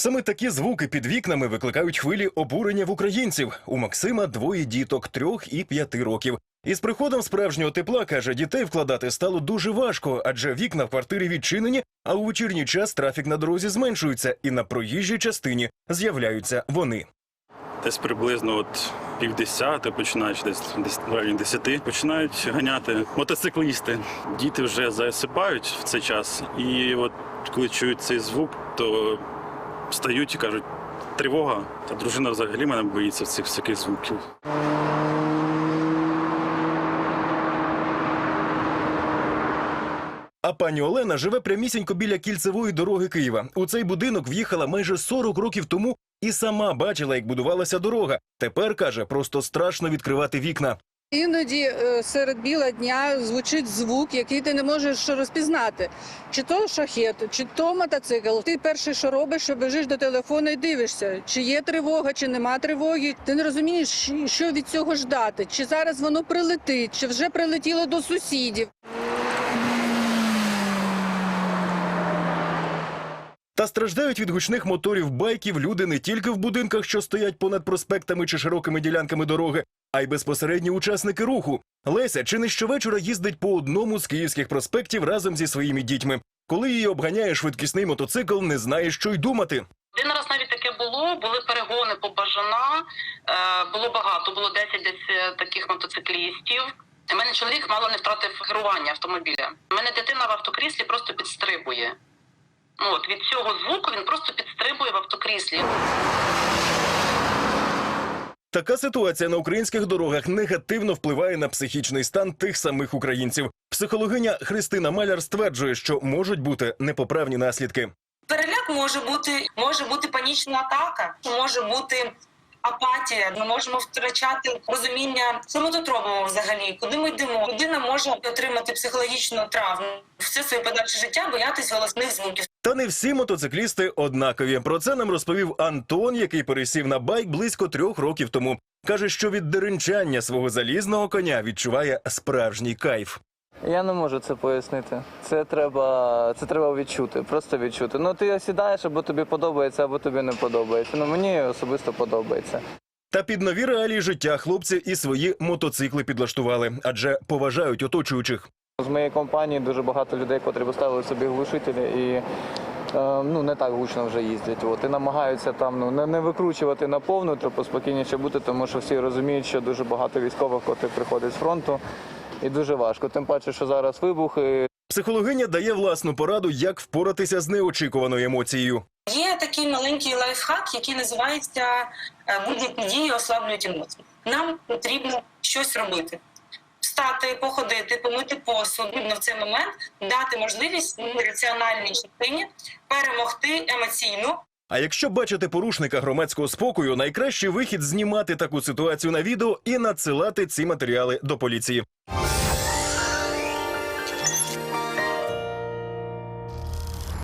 Саме такі звуки під вікнами викликають хвилі обурення в українців. У Максима двоє діток трьох і п'яти років. Із приходом справжнього тепла каже, дітей вкладати стало дуже важко, адже вікна в квартирі відчинені, а у вечірній час трафік на дорозі зменшується, і на проїжджій частині з'являються вони. Десь приблизно от півдесяти, починаючи десь десь десяти, починають ганяти мотоциклісти. Діти вже засипають в цей час, і от коли чують цей звук, то встають і кажуть тривога. Та дружина взагалі мене боїться цих всяких звуків. А пані Олена живе прямісінько біля кільцевої дороги Києва. У цей будинок в'їхала майже 40 років тому і сама бачила, як будувалася дорога. Тепер каже, просто страшно відкривати вікна. Іноді е, серед біла дня звучить звук, який ти не можеш розпізнати. Чи то шахет, чи то мотоцикл. Ти перше, що робиш, що біжиш до телефону і дивишся, чи є тривога, чи нема тривоги. Ти не розумієш, що- що від цього ждати, чи зараз воно прилетить, чи вже прилетіло до сусідів. Та страждають від гучних моторів байків люди не тільки в будинках, що стоять понад проспектами чи широкими ділянками дороги, а й безпосередні учасники руху. Леся чи не щовечора їздить по одному з київських проспектів разом зі своїми дітьми. Коли її обганяє швидкісний мотоцикл, не знає, що й думати. Один раз навіть таке було, були перегони по Бажана, е, було багато, було 10 десь е, таких мотоциклістів. У мене чоловік мало не втратив керування автомобіля. У мене дитина в автокріслі просто підстрибує. Ну, от від цього звуку він просто підстрибує в автокріслі. Така ситуація на українських дорогах негативно впливає на психічний стан тих самих українців. Психологиня Христина Маляр стверджує, що можуть бути непоправні наслідки. Переляк може бути, може бути панічна атака, може бути апатія. Ми можемо втрачати розуміння, що ми тут робимо взагалі, куди ми йдемо. Людина може отримати психологічну травму все своє подальше життя, боятись голосних звуків. Та не всі мотоциклісти однакові. Про це нам розповів Антон, який пересів на байк близько трьох років тому. Каже, що від деренчання свого залізного коня відчуває справжній кайф. Я не можу це пояснити. Це треба, це треба відчути, просто відчути. Ну ти сідаєш, або тобі подобається, або тобі не подобається. Ну мені особисто подобається. Та під нові реалії життя хлопці і свої мотоцикли підлаштували, адже поважають оточуючих. З моєї компанії дуже багато людей, котрі поставили собі глушителі і е, ну не так гучно вже їздять. От і намагаються там ну не, не викручувати на повну, треба спокійніше бути, тому що всі розуміють, що дуже багато військових, котрі приходять з фронту, і дуже важко. Тим паче, що зараз вибухи, Психологиня дає власну пораду, як впоратися з неочікуваною емоцією. Є такий маленький лайфхак, який називається е, будь-які дії ослаблюють емоції. Нам потрібно щось робити. Встати, походити, помити посуд. Потрібно в цей момент дати можливість раціональній частині перемогти емоційно А якщо бачите порушника громадського спокою, найкращий вихід знімати таку ситуацію на відео і надсилати ці матеріали до поліції.